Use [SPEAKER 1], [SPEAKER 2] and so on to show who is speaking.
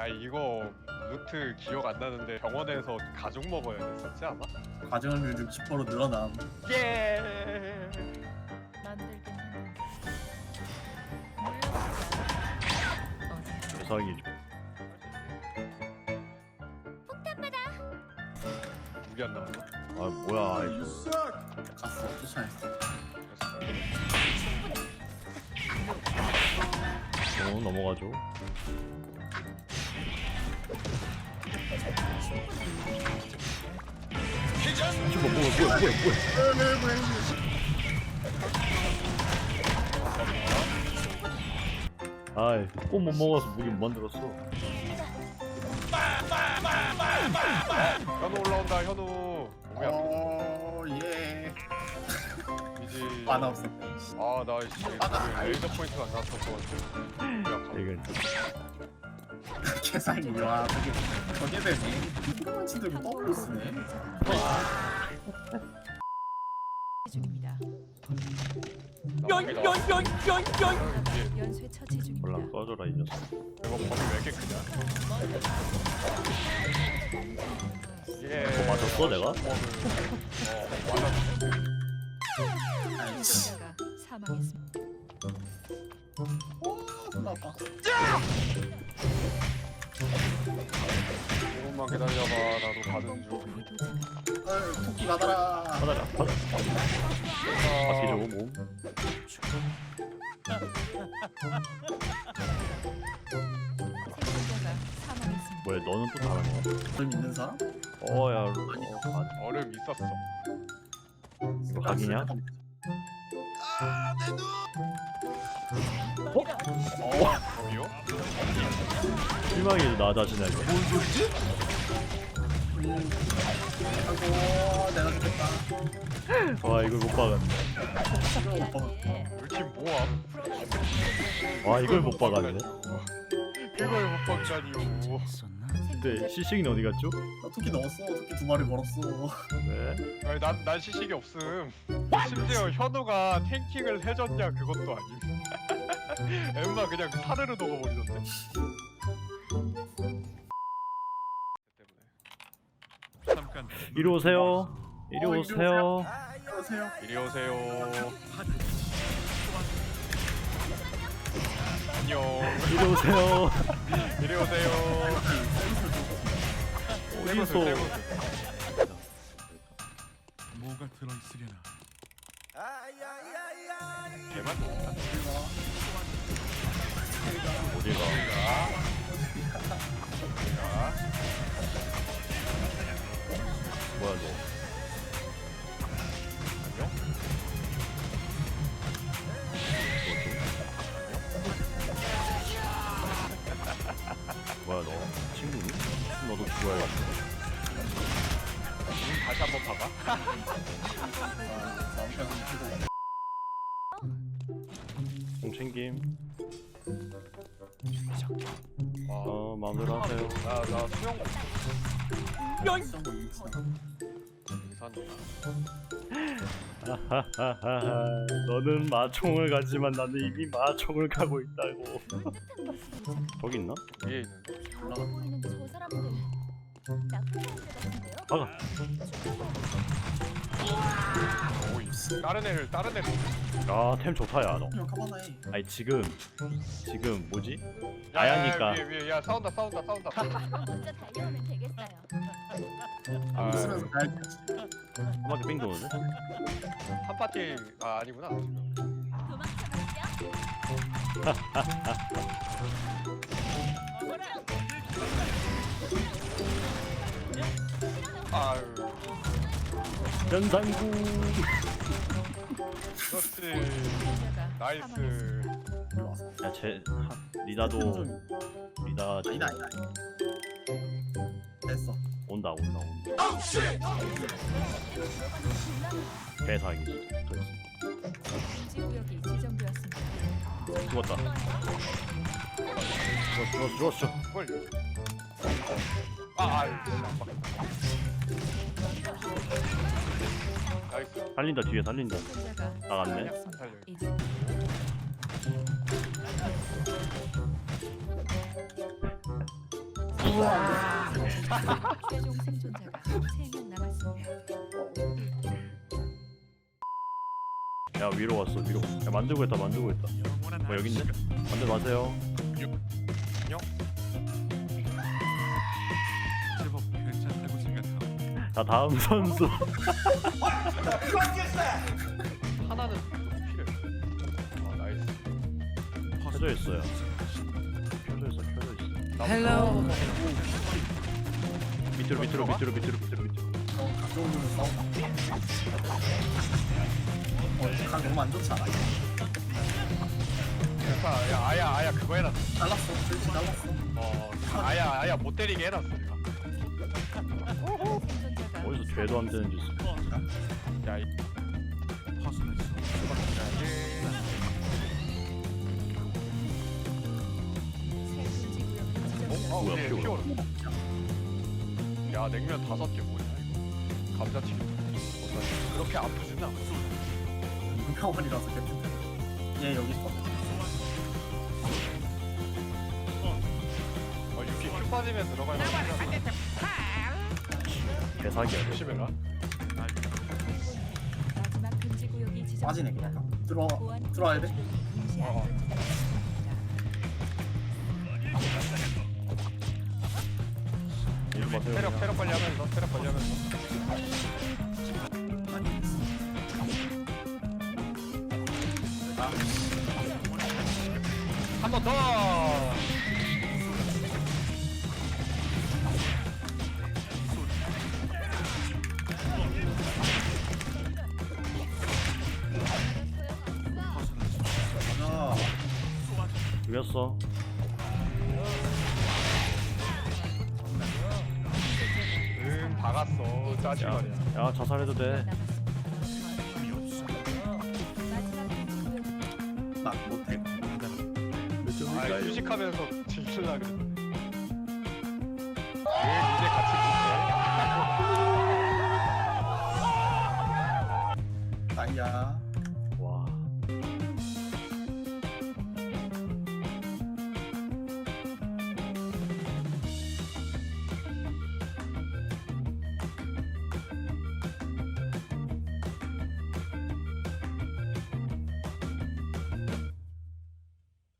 [SPEAKER 1] 나 이거 루트 기억 안 나는데 병원에서 가죽 먹어야 됐었지 아마?
[SPEAKER 2] 과정률 60%로 늘어남.
[SPEAKER 1] 예.
[SPEAKER 3] 만들긴 했는데 물러서자 어디
[SPEAKER 4] 대상이죠.
[SPEAKER 1] 무기 안 나왔나?
[SPEAKER 4] 아 뭐야 이거.
[SPEAKER 2] 갔어. 쫓아냈어.
[SPEAKER 4] 어 넘어가죠. 뭐야 뭐야 뭐야 뭐야. 아이 꽃 못 먹어서 무기 못 만들었어.
[SPEAKER 1] 현우 올라온다 현우 몸이 안
[SPEAKER 2] 어, 예.
[SPEAKER 1] 이지
[SPEAKER 2] 만화 없어.
[SPEAKER 1] 아나 씨 레이저 포인트가 안 나왔던 것 같아
[SPEAKER 4] 이건
[SPEAKER 2] 개상이 와, 저게 저게 되네. 이거만 들고 더블로 쓰네.
[SPEAKER 3] 중입니다.
[SPEAKER 1] 연연연연연
[SPEAKER 3] 연쇄 처치 중입니다.
[SPEAKER 4] 몰라 꺼져라 이 녀석.
[SPEAKER 1] 이거 범위 왜 이렇게 크냐
[SPEAKER 4] 예뭐 맞았어, 내가?
[SPEAKER 1] 어 맞았어
[SPEAKER 2] 아이씨.
[SPEAKER 3] 생존자가 사망했습니다.
[SPEAKER 2] 오, 나빠.
[SPEAKER 1] 조금만 기다려봐 나도 가는 중
[SPEAKER 2] 어, 토끼 받아라.
[SPEAKER 4] 받아라 받아. 바퀴
[SPEAKER 1] 아,
[SPEAKER 4] 저거 몸.
[SPEAKER 3] 생존자가 사망했습니다.
[SPEAKER 4] 뭐야 너는 또 다른 거야?
[SPEAKER 2] 좀 있는 사람?
[SPEAKER 4] 어야 어, 가-
[SPEAKER 1] 얼음 있었어
[SPEAKER 4] 이거 각이냐?
[SPEAKER 1] 어 범위요?
[SPEAKER 4] 실망이 나 자신에게.
[SPEAKER 2] 아이고, 내가 죽겠다.
[SPEAKER 4] 와 이걸 못 박았네.
[SPEAKER 2] 어,
[SPEAKER 1] 울팀 모함
[SPEAKER 4] 와 이걸 못 박았네.
[SPEAKER 1] 그걸 못 박다니요
[SPEAKER 4] 근데 시식이는 어디 갔죠?
[SPEAKER 2] 나 토끼 넣었어. 토끼 두 마리 걸었어.
[SPEAKER 4] 네.
[SPEAKER 1] 아니 난, 난 시식이 없음 심지어 현우가 탱킹을 해줬냐 그것도 아님 엠마 그냥 사르르 녹아버리던데
[SPEAKER 4] 이리 오세요. 이리
[SPEAKER 2] 어, 이리
[SPEAKER 4] 오세요.
[SPEAKER 2] 안녕하세요.
[SPEAKER 1] 이리 오세요 안녕
[SPEAKER 4] 이리 오세요.
[SPEAKER 1] 이리 오세요
[SPEAKER 4] 어디서?
[SPEAKER 5] 뭐가 들어있으려나
[SPEAKER 1] 개만
[SPEAKER 4] 어디가? 뭐야 너? 챙김.
[SPEAKER 1] 와,
[SPEAKER 4] 어 마음대로 하세요.
[SPEAKER 1] 나, 나 수영
[SPEAKER 4] 하하하하. 너는 마총을 가지만 나는 이미 마총을 가고 있다고. 저기 있나?
[SPEAKER 1] 위에 있는데
[SPEAKER 6] 작아 보이는 저 사람들 나쁜 사람들 같은데요?
[SPEAKER 4] 박아.
[SPEAKER 1] 오이 다른 애를 다른 애를
[SPEAKER 4] 아템 좋다 야 너.
[SPEAKER 2] 형 가만히.
[SPEAKER 4] 아니 지금 지금 뭐지?
[SPEAKER 1] 야, 야, 야,
[SPEAKER 4] 나야니까.
[SPEAKER 1] 위에 위에 야 싸운다 싸운다 싸운다
[SPEAKER 6] 먼저 달려오면 되겠어요.
[SPEAKER 1] 아,
[SPEAKER 2] 안 쓰면서 가야지.
[SPEAKER 4] 한 바퀴 빙 도는데?
[SPEAKER 1] 한 파티 아 아니구나
[SPEAKER 6] 도망쳐봤죠?
[SPEAKER 1] 아유
[SPEAKER 4] 연상구.
[SPEAKER 1] 그렇지
[SPEAKER 3] 생존자가
[SPEAKER 1] 나이스.
[SPEAKER 4] 야쟤 리다도 리다
[SPEAKER 2] 아니다, 아니다. 됐어.
[SPEAKER 4] 온다 온다 온다. 개사기. 그랬어.
[SPEAKER 3] 금지 구역이 지정되었습니다.
[SPEAKER 4] 죽었다. 죽었어 죽었어 죽었어.
[SPEAKER 1] 헐 아, 아
[SPEAKER 4] 살린다 뒤에 살린다. 나갔네.
[SPEAKER 3] 사망했습니다.
[SPEAKER 1] 살려
[SPEAKER 3] 이제 최종 생존자가 3명 남았습니다.
[SPEAKER 4] 야 위로 왔어 위로 야 만들고 있다 만들고 있다 뭐 여기 있네? 만들 마세요 자 다음 선수
[SPEAKER 1] 하나는 필요해 아 나이스
[SPEAKER 4] 켜져 있어요 켜져 있어 켜져 있어
[SPEAKER 1] 헬로
[SPEAKER 4] 밑으로 밑으로 밑으로 밑으로 밑으로 밑으로
[SPEAKER 2] 어. 어, 각 너무 안?
[SPEAKER 1] 그러니까 야 아야 아야 그거 해놨어
[SPEAKER 2] 잘랐어. 잘랐어.
[SPEAKER 1] 어 아야 아야 못 때리게 해놨어 내가
[SPEAKER 4] 어디서 죄도 안 되는 짓을
[SPEAKER 1] 야 이-
[SPEAKER 5] 수
[SPEAKER 3] 금지 구역이
[SPEAKER 1] 어? 어
[SPEAKER 4] 뭐야. 피오라
[SPEAKER 1] 야 냉면 다섯 개 뭐냐 이거 감자튀김 그렇게 아프진 않아
[SPEAKER 2] 병원이라서 괜찮대. 얘 여기 있어.
[SPEAKER 1] 어 유키 큐 빠지면 들어갈 만하잖아
[SPEAKER 4] 개사기야
[SPEAKER 1] 조심해라
[SPEAKER 3] 마지막 금지 구역이 지정되었습니다.
[SPEAKER 2] 빠지네 그냥. 들어
[SPEAKER 3] 보안
[SPEAKER 2] 들어와야 돼.
[SPEAKER 3] 임시
[SPEAKER 1] 어.
[SPEAKER 3] 안전지대가
[SPEAKER 4] 이리 마세요
[SPEAKER 1] 체력
[SPEAKER 4] 그냥.
[SPEAKER 1] 체력 관리 하면서 체력 관리 하면서
[SPEAKER 2] 아니.
[SPEAKER 1] 한번 더!
[SPEAKER 4] 죽였어.
[SPEAKER 1] 응 박았어. 짜증나냐
[SPEAKER 4] 야 자살해도 돼.
[SPEAKER 2] 나 못해.
[SPEAKER 1] 아 휴식하면서 질질라 그랬는데. 왜 니네 같이 못해?
[SPEAKER 2] 나이야.